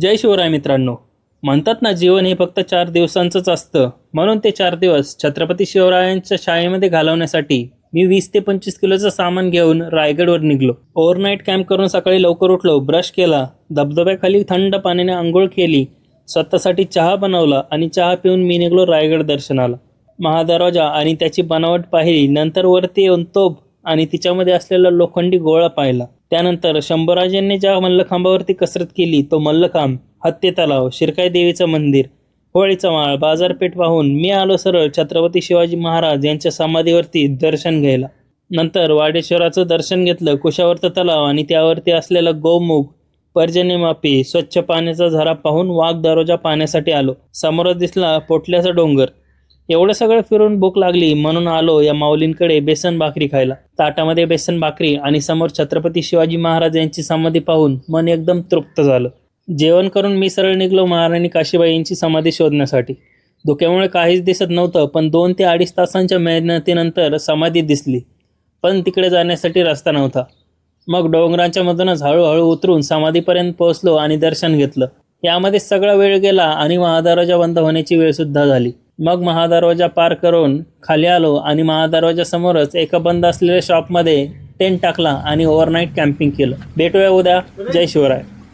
जय शिवराय मित्रांनो. म्हणतात ना जीवन हे फक्त चार दिवसांचंच असतं. म्हणून ते चार दिवस छत्रपती शिवरायांच्या शाळेमध्ये घालवण्यासाठी मी वीस ते पंचवीस किलोचं सामान घेऊन रायगडवर निघलो. ओव्हरनाईट कॅम्प करून सकाळी लवकर उठलो ब्रश केला धबधब्याखाली थंड पाण्याने आंघोळ केली स्वतःसाठी चहा बनवला आणि चहा पिऊन मी निघलो रायगड दर्शनाला. महादरवाजा आणि त्याची बनावट पाहिली नंतर वरती येऊन तोफ आणि तिच्यामध्ये असलेला लोखंडी गोळा पाहिला. त्यानंतर शंभराजांनी ज्या मल्लखांबावरती कसरत केली तो मल्लखांब हत्ये तलाव शिरकाई देवीचं मंदिर होळीचा माळ बाजारपेठ पाहून मी आलो सरळ छत्रपती शिवाजी महाराज यांच्या समाधीवरती दर्शन घ्यायला. नंतर वाडेश्वराचं दर्शन घेतलं कुशावर्त तलाव आणि त्यावरती असलेला गोमुख पर्जन्यमापी स्वच्छ पाण्याचा झरा पाहून वाघ दरोजा पाहण्यासाठी आलो. समोरच दिसला पोटल्याचा डोंगर. एवढं सगळं फिरून भूक लागली म्हणून आलो या माऊलींकडे बेसन भाकरी खायला. ताटामध्ये बेसन भाकरी आणि समोर छत्रपती शिवाजी महाराज यांची समाधी पाहून मन एकदम तृप्त झालं. जेवण करून मी सरळ निघलो महाराणी काशीबाई यांची समाधी शोधण्यासाठी. धुक्यामुळे काहीच दिसत नव्हतं पण दोन ते अडीच तासांच्या मेहनतीनंतर समाधी दिसली. पण तिकडे जाण्यासाठी रस्ता नव्हता. मग डोंगरांच्या मधूनच हळूहळू उतरून समाधीपर्यंत पोहोचलो आणि दर्शन घेतलं. यामध्ये सगळा वेळ गेला आणि महादरवाजा बंद होण्याची वेळसुद्धा झाली. मग महादरवाजा पार करून खाली आलो आणि महादरवाजासमोरच एका बंद असलेल्या शॉपमध्ये टेंट टाकला आणि ओव्हरनाईट कॅम्पिंग केलं. भेटूया उद्या. जय शिवराय.